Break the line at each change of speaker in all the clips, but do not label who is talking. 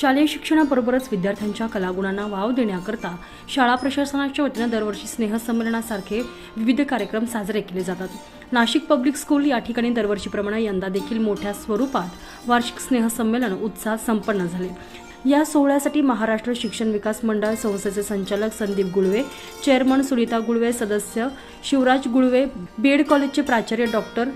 शालेय शिक्षणाबरोबरच विद्यार्थ्यांच्या कलागुणांना वाव देण्याकरता शाळा प्रशासनाच्या वतीनं दरवर्षी स्नेहसंमेलनासारखे विविध कार्यक्रम साजरे केले जातात. नाशिक पब्लिक स्कूल या ठिकाणी दरवर्षीप्रमाणे यंदा देखील मोठ्या स्वरूपात वार्षिक स्नेहसंमेलन उत्साह संपन्न झाले. या सोहळ्यासाठी महाराष्ट्र शिक्षण विकास मंडळ संस्थेचे संचालक संदीप गुळवे चेअरमन सुनीता गुळवे सदस्य शिवराज गुळवे बीएड कॉलेजचे प्राचार्य डॉक्टर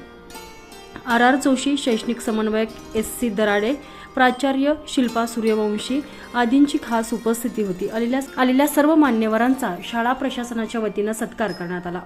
आर आर जोशी शैक्षणिक समन्वयक एस सी दराडे प्राचार्य शिल्पा सूर्यवंशी आदींची खास उपस्थिती होती. आलेल्या आलेल्या सर्व मान्यवरांचा शाळा प्रशासनाच्या वतीनं सत्कार करण्यात आला.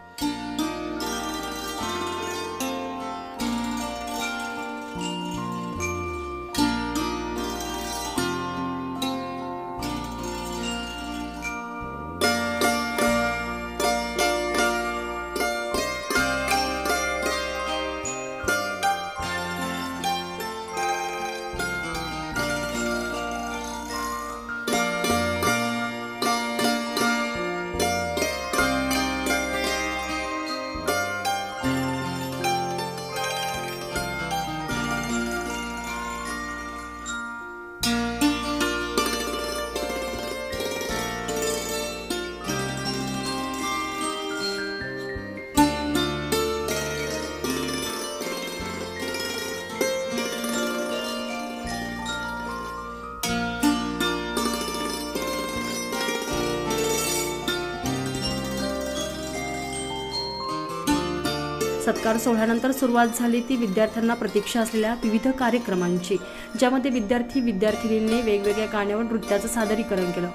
सत्कार सोहळ्यानंतर सुरुवात झाली ती विद्यार्थ्यांना प्रतीक्षा असलेल्या विविध कार्यक्रमांची ज्यामध्ये विद्यार्थी विद्यार्थिनींनी वेगवेगळ्या गाण्यावर नृत्याचं सादरीकरण केलं.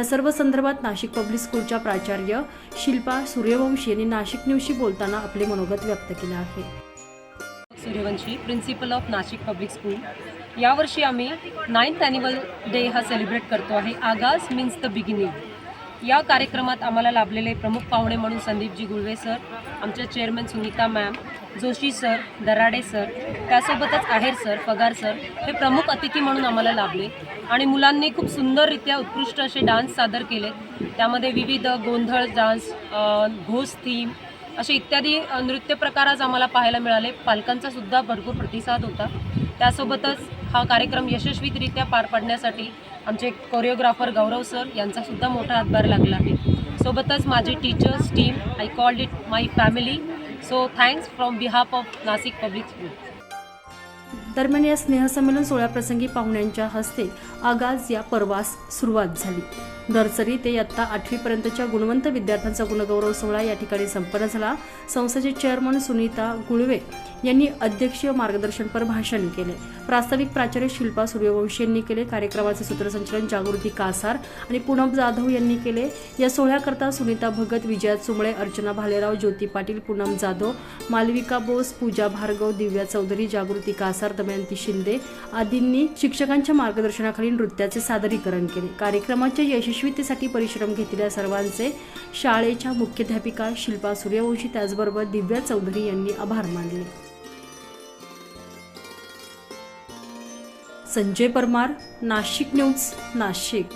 या सर्व संदर्भात नाशिक पब्लिक स्कूलच्या प्राचार्य शिल्पा सूर्यवंशी यांनी नाशिक न्यूजशी बोलताना आपले मनोगत व्यक्त केले आहे.
Suryavanshi principal of Nashik public school यावर्षी आम्ही नाईन्थ ॲनिवल डे हा सेलिब्रेट करतो आहे. आगाज मीन्स द बिगिनिंग या कार्यक्रमात आम्हाला लाभलेले प्रमुख पाहुणे म्हणून संदीपजी गुळवे सर आमच्या chairman Sunita ma'am Joshi sir Darade sir त्यासोबतच आहेर सर पगार सर हे प्रमुख अतिथी म्हणून आम्हाला लाभले आणि मुलांनी खूप सुंदररित्या उत्कृष्ट असे डान्स सादर केले. त्यामध्ये विविध गोंधळ डान्स घोष थीम असे इत्यादी नृत्य प्रकार आज आम्हाला पाहायला मिळाले. पालकांचा सुद्धा भरपूर प्रतिसाद होता. त्यासोबतच हा कार्यक्रम यशस्वीरित्या पार पाडण्यासाठी आमचे कोरिओग्राफर गौरव सर यांचासुद्धा मोठा हातभार लागला आहे. सोबतच माझे teachers team I called it my family so thanks from behalf of Nashik public school
दरम्यान या स्नेहसंमेलन सोहळ्याप्रसंगी पाहुण्यांच्या हस्ते आगाज या पर्वास सुरुवात झाली. नर्सरी ते इयत्ता आठवीपर्यंतच्या गुणवंत विद्यार्थ्यांचा गुणगौरव सोहळा या ठिकाणी संपन्न झाला. संस्थेचे चेअरमन सुनीता गुळवे यांनी अध्यक्षीय मार्गदर्शनपर भाषण केले. प्रास्ताविक प्राचार्य शिल्पा सूर्यवंशी यांनी केले. कार्यक्रमाचे सूत्रसंचलन जागृती कासार आणि पूनम जाधव यांनी केले. या सोहळ्याकरता सुनीता भगत विजया चुमळे अर्चना भालेराव ज्योती पाटील पूनम जाधव मालविका बोस पूजा भार्गव दिव्या चौधरी जागृती कासार दमयंती शिंदे आदींनी शिक्षकांच्या मार्गदर्शनाखाली नृत्याचे सादरीकरण केले. कार्यक्रमाच्या यशस्वीतेसाठी परिश्रम घेतलेल्या सर्वांचे शाळेच्या मुख्याध्यापिका शिल्पा सूर्यवंशी त्याचबरोबर दिव्या चौधरी यांनी आभार मानले. संजय परमार नाशिक न्यूज नाशिक.